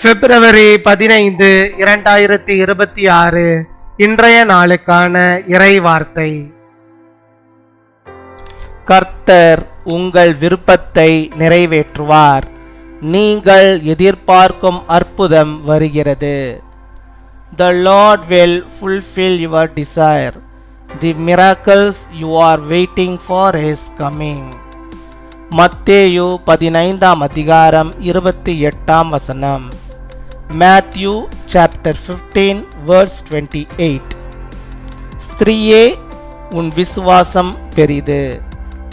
பிப்ரவரி பதினைந்து இரண்டாயிரத்தி இருபத்தி ஆறு இன்றைய நாளுக்கான இறை வார்த்தை கர்த்தர் உங்கள் விருப்பத்தை நிறைவேற்றுவார். நீங்கள் எதிர்பார்க்கும் அற்புதம் வருகிறது. The Lord will fulfil your desire the miracles you are waiting for his coming மத்தேயு பதினைந்தாம் அதிகாரம் இருபத்தி எட்டாம் வசனம். மேத்யூ சாப்டர் 15 வேர்ஸ் 28 ஸ்திரீயே உன் விசுவாசம் பெரிது.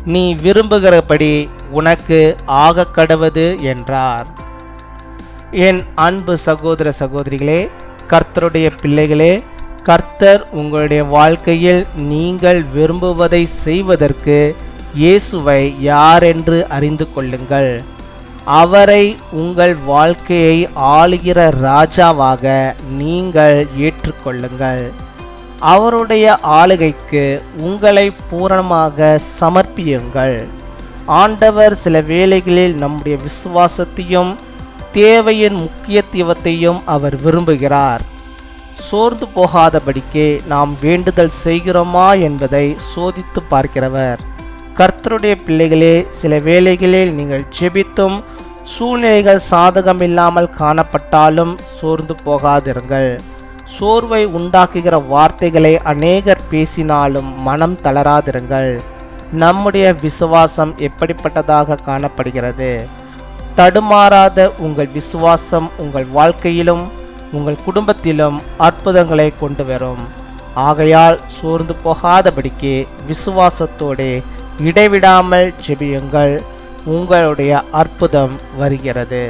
நீ விரும்புகிறபடி உனக்கு ஆகக் கடவது என்றார். என் அன்பு சகோதர சகோதரிகளே கர்த்தருடைய பிள்ளைகளே கர்த்தர் உங்களுடைய வாழ்க்கையில் நீங்கள் விரும்புவதை செய்வதற்கு இயேசுவை யாரென்று அறிந்து கொள்ளுங்கள். அவரை உங்கள் வாழ்க்கையை ஆளுகிற ராஜாவாக நீங்கள் ஏற்றுக்கொள்ளுங்கள். அவருடைய ஆளுகைக்கு உங்களை பூரணமாக சமர்ப்பியுங்கள். ஆண்டவர் சில வேளைகளில் நம்முடைய விசுவாசத்தையும் தேவையின் முக்கியத்துவத்தையும் அவர் விரும்புகிறார். சோர்ந்து போகாதபடிக்கே நாம் வேண்டுதல் செய்கிறோமா என்பதை சோதித்து பார்க்கிறவர். கர்த்தருடைய பிள்ளைகளே சில வேளைகளில் நீங்கள் ஜெபித்தும் சூழ்நிலைகள் சாதகமில்லாமல் காணப்பட்டாலும் சோர்ந்து போகாதிருங்கள். சோர்வை உண்டாக்குகிற வார்த்தைகளை அநேகர் பேசினாலும் மனம் தளராதிருங்கள். நம்முடைய விசுவாசம் எப்படிப்பட்டதாக காணப்படுகிறது? தடுமாறாத உங்கள் விசுவாசம் உங்கள் வாழ்க்கையிலும் உங்கள் குடும்பத்திலும் அற்புதங்களை கொண்டு வரும். ஆகையால் சோர்ந்து போகாதபடிக்கு விசுவாசத்தோடே இடைவிடாமல் ஜெபியுங்கள் உங்களுடைய அற்புதம் வருகிறது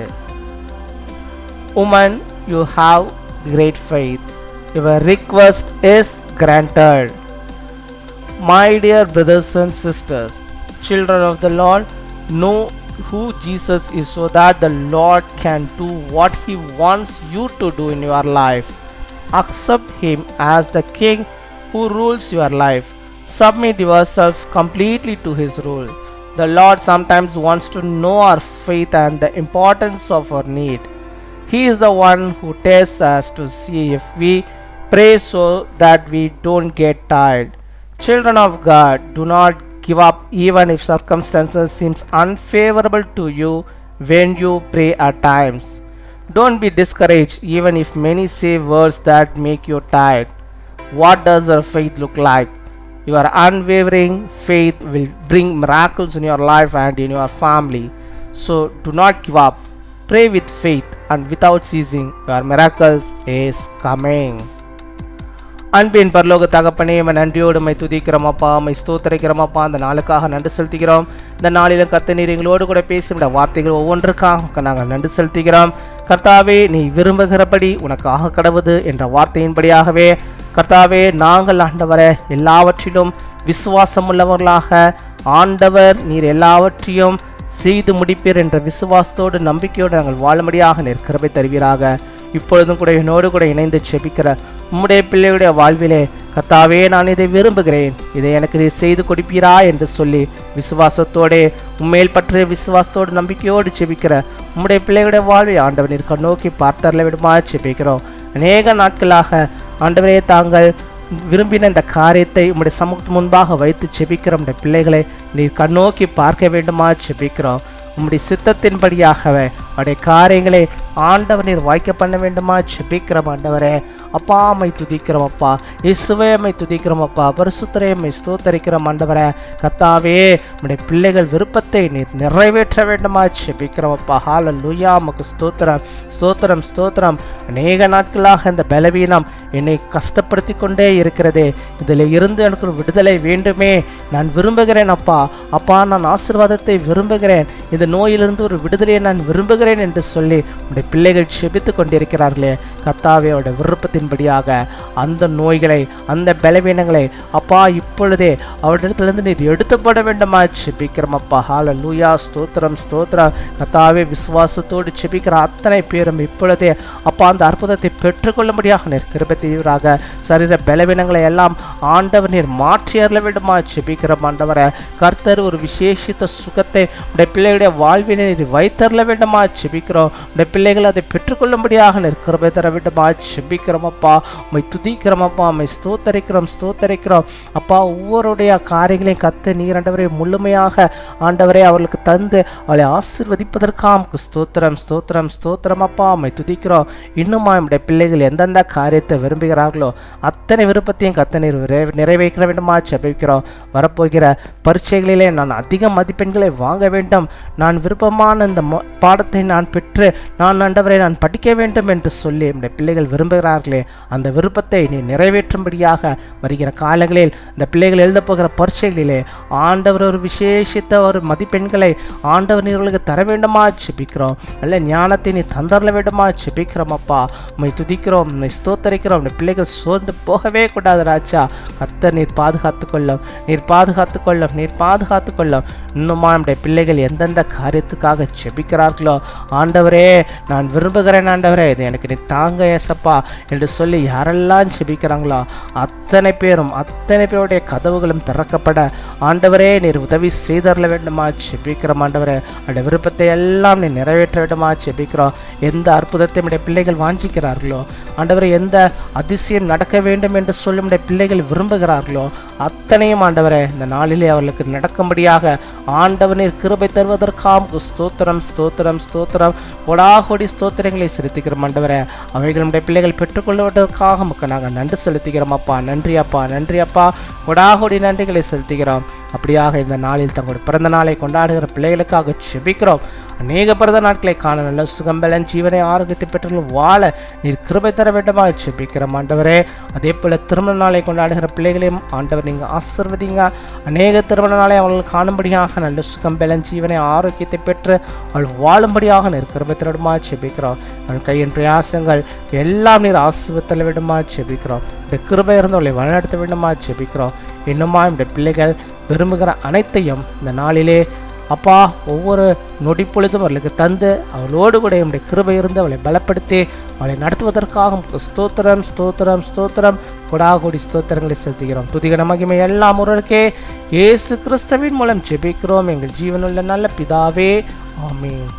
woman you have great faith your request is granted My dear brothers and sisters, children of the Lord, know who Jesus is so that the Lord can do what He wants you to do in your life. Accept Him as the King who rules your life. Submit yourself completely to His rule. The Lord sometimes wants to know our faith and the importance of our need. He is the one who tests us to see if we pray so that we don't get tired. Children of God, do not give up even if circumstances seems unfavorable to you when you pray at times. Don't be discouraged even if many say words that make you tired. What does your faith look like? Your unwavering faith will bring miracles in your life and in your family. So do not give up. Pray with faith and without ceasing, your miracles is coming. அன்பின் பரலோக தகப்பனே உம்மை நன்றியோடு my துதிக்கிறோம் அப்பா my ஸ்தோத்தரிக்கிறோம் அப்பா அந்த நாளுக்காக நன்றி செலுத்துகிறோம் இந்த நாளிலும் கத்த நீர் எங்களோடு கூட பேசுகிற வார்த்தைகள் ஒவ்வொன்றுக்காக நாங்கள் நன்றி செலுத்துகிறோம் கர்த்தாவே நீ விரும்புகிறபடி உனக்காக கடவுது என்ற வார்த்தையின்படியாகவே கர்த்தாவே நாங்கள் ஆண்டவரை எல்லாவற்றிலும் விசுவாசம் உள்ளவர்களாக ஆண்டவர் நீர் எல்லாவற்றையும் செய்து முடிப்பீர் என்ற விசுவாசத்தோடு நம்பிக்கையோடு நாங்கள் வாழும்படியாக நீர் கிருபை தருவீராக. இப்பொழுதும் கூட என்னோடு கூட இணைந்து செபிக்கிற உம்முடைய பிள்ளையுடைய வாழ்விலே கத்தாவே நான் இதை விரும்புகிறேன். இதை எனக்கு நீ செய்து கொடுப்பீரா என்று சொல்லி விசுவாசத்தோடே உண்மையில் பற்றிய விசுவாசத்தோடு நம்பிக்கையோடு செபிக்கிற உம்முடைய பிள்ளையுடைய வாழ்வை ஆண்டவர் இருக்க நோக்கி பார்த்தரல விடுமா செபிக்கிறோம் அநேக நாட்களாக ஆண்டவரே தாங்கள் விரும்பின இந்த காரியத்தை உம்முடைய சமூகத்து முன்பாக வைத்து செபிக்கிற உடைய பிள்ளைகளை நீர் கண்ணோக்கி பார்க்க வேண்டுமா செபிக்கிறோம் உம்முடைய சித்தத்தின்படியாகவே உடைய காரியங்களை ஆண்டவர் நீர் வாய்க்க பண்ண வேண்டுமா? செபிக்கிறோம் ஆண்டவரே. அப்பா அம்மை துதிக்கிறோம் அப்பா. இசுவே அம்மை துதிக்கிறோம் அப்பா. பரிசுத்தரே அம்மை ஸ்தோத்தரிக்கிறோம் ஆண்டவரே. கத்தாவே நம்முடைய பிள்ளைகள் விருப்பத்தை நீர் நிறைவேற்ற வேண்டுமா? செபிக்கிறோம் அப்பா. ஹால லூயா மக்கு ஸ்தோத்திரம். ஸ்தோத்திரம் ஸ்தோத்திரம். அநேக நாட்களாக இந்த பலவீனம் என்னை கஷ்டப்படுத்தி கொண்டே இருக்கிறதே. இதில் இருந்து எனக்கு விடுதலை வேண்டுமே. நான் விரும்புகிறேன் அப்பா. அப்பா நான் ஆசீர்வாதத்தை விரும்புகிறேன். இந்த நோயிலிருந்து ஒரு விடுதலையை நான் விரும்புகிறேன் என்று சொல்லி உடைய பிள்ளைகள் செபித்து கொண்டிருக்கிறார்களே. கத்தாவையோட விருப்பத்தின்படியாக அந்த நோய்களை அந்த பலவீனங்களை அப்பா இப்பொழுதே அவரிடத்திலிருந்து நீர் எடுத்துப்பட வேண்டுமா செபிக்கிறோம் அப்பா. ஹால லூயா ஸ்தோத்திரம் ஸ்தோத்திரம். கத்தாவே விசுவாசத்தோடு செபிக்கிற அத்தனை பேரும் இப்பொழுதே அப்பா அந்த அற்புதத்தை பெற்றுக்கொள்ளும்படியாக நீர் கிருபை தீவிராக சரீர பலவீனங்களை எல்லாம் ஆண்டவர் நீர் மாற்றி அருள வேண்டுமா செபிக்கிறோம் ஆண்டவரை. கர்த்தர் ஒரு விசேஷித்த சுகத்தை உடைய பிள்ளைகளுடைய வாழ்வினை நீர் வைத்தருள வேண்டுமா செபிக்கிறோம். உடைய பிள்ளைகள் பிள்ளைகள் அதை பெற்றுக்கொள்ளும்படியாக நிற்கிறமே. தர வேண்டுமா செபிக்கிறோம் அப்பா உம்மை துதிக்கிறோம் அப்பா உம்மை ஸ்தோத்தரிக்கிறோம் ஸ்தோத்தரிக்கிறோம். அப்பா ஒவ்வொருடைய காரியங்களையும் கத்து நீரண்டவரை முழுமையாக ஆண்டவரை அவர்களுக்கு தந்து அவளை ஆசிர்வதிப்பதற்காம் ஸ்தோத்திரம் ஸ்தோத்திரம் ஸ்தோத்திரம் அப்பா உண்மை துதிக்கிறோம். இன்னுமா நம்முடைய பிள்ளைகள் எந்தெந்த காரியத்தை விரும்புகிறார்களோ அத்தனை விருப்பத்தையும் கத்த நிறைவேற்ற வேண்டுமா செபிக்கிறோம் வரப்போகிற பரீட்சைகளிலே நான் அதிக மதிப்பெண்களை வாங்க வேண்டும். நான் விருப்பமான இந்த பாடத்தை நான் பெற்று நான் ஆண்டவரை நான் படிக்க வேண்டும் என்று சொல்லி நம்முடைய பிள்ளைகள் விரும்புகிறார்களே அந்த விருப்பத்தை நீ நிறைவேற்றும்படியாக வருகிற காலங்களில் இந்த பிள்ளைகள் எழுத போகிற பரீட்சைகளிலே ஆண்டவர் ஒரு விசேஷித்த ஒரு மதிப்பெண்களை ஆண்டவர் நீர்களுக்கு தர வேண்டுமா? செபிக்கிறோம் நல்ல ஞானத்தை நீ தந்தரல வேண்டுமா? செபிக்கிறோம் அப்பா. உண்மை துதிக்கிறோம் உண்மை ஸ்தோத்தரிக்கிறோம். இந்த பிள்ளைகள் சோர்ந்து போகவே கூடாது ராஜா. கர்த்தர் நீர் பாதுகாத்து கொள்ளும். நீர் பாதுகாத்து கொள்ளும். நீர் பாதுகாத்து கொள்ளும். இன்னுமா நம்முடைய பிள்ளைகள் எந்தெந்த காரியத்துக்காக செபிக்கிறார்களோ ஆண்டவரே நான் விரும்புகிறேன் ஆண்டவரே இது எனக்கு நீ தாங்க ஏசப்பா என்று சொல்லி யாரெல்லாம் செபிக்கிறாங்களோ அத்தனை பேரும் அத்தனை பேருடைய கதவுகளும் திறக்கப்பட ஆண்டவரே நீர் உதவி செய்தரல வேண்டுமா? செபிக்கிறோம் ஆண்டவரே. அந்த விருப்பத்தை எல்லாம் நீ நிறைவேற்ற வேண்டுமா? செபிக்கிறோம் எந்த அற்புதத்தை நம்முடைய பிள்ளைகள் வாஞ்சிக்கிறார்களோ ஆண்டவரே எந்த அதிசயம் நடக்க வேண்டும் என்று சொல்லி நம்முடைய பிள்ளைகள் விரும்புகிறார்களோ அத்தனையும் ஆண்டவரே இந்த நாளிலே அவர்களுக்கு நடக்கும்படியாக ஆண்டவனின் கிருபை தருவதற்காம் ஸ்தோத்திரம் ஸ்தோத்திரம் ஸ்தோத்திரம். கொடாகொடி ஸ்தோத்திரங்களை செலுத்துகிறோம் ஆண்டவரே. அவைகள் நம்முடைய பிள்ளைகள் பெற்றுக்கொள்வதற்காக நமக்கு நாங்கள் நன்றி செலுத்துகிறோம் அப்பா. நன்றி அப்பா நன்றி அப்பா. கொடாகொடி நன்றிகளை செலுத்துகிறோம். அப்படியாக இந்த நாளில் தங்களுடைய பிறந்த நாளை கொண்டாடுகிற பிள்ளைகளுக்காக செபிக்கிறோம். அநேக பிறந்த நாட்களை காண நல்ல சுகம்பலன் ஜீவனை ஆரோக்கியத்தை பெற்று வாழ நீர் கிருபை தர வேண்டுமா செபிக்கிறோம் ஆண்டவரே அதே போல திருமண நாளை கொண்டாடுகிற பிள்ளைகளையும் ஆண்டவர் நீங்கள் ஆசிர்வதிங்க. அநேக திருமண நாளை அவர்கள் காணும்படியாக நல்ல சுகம்பலன் ஜீவனை ஆரோக்கியத்தை பெற்று அவள் வாழும்படியாக நீர் கிருபை தர வேண்டுமா அவள் கையின் பிரயாசங்கள் எல்லாம் நீர் ஆசிர்வத்தல வேண்டுமா செபிக்கிறோம் இந்த கிருபை இருந்து அவளை வழிநடத்த வேண்டுமா செபிக்கிறோம் இன்னுமா இந்த பிள்ளைகள் விரும்புகிற அனைத்தையும் இந்த நாளிலே அப்பா ஒவ்வொரு நொடி பொழுதும் அவர்களுக்கு தந்து அவளோடு கூட என்னுடைய கிருபை இருந்து அவளை பலப்படுத்தி அவளை நடத்துவதற்காக ஸ்தோத்திரம் ஸ்தோத்திரம் ஸ்தோத்திரம் கொடாகோடி ஸ்தோத்திரங்களை செலுத்துகிறோம். துதிகன மகிமை எல்லாம் ஒருவருக்கே. இயேசு கிறிஸ்தவின் மூலம் ஜெபிக்கிறோம். எங்கள் ஜீவனுள்ள நல்ல பிதாவே. ஆமீன்.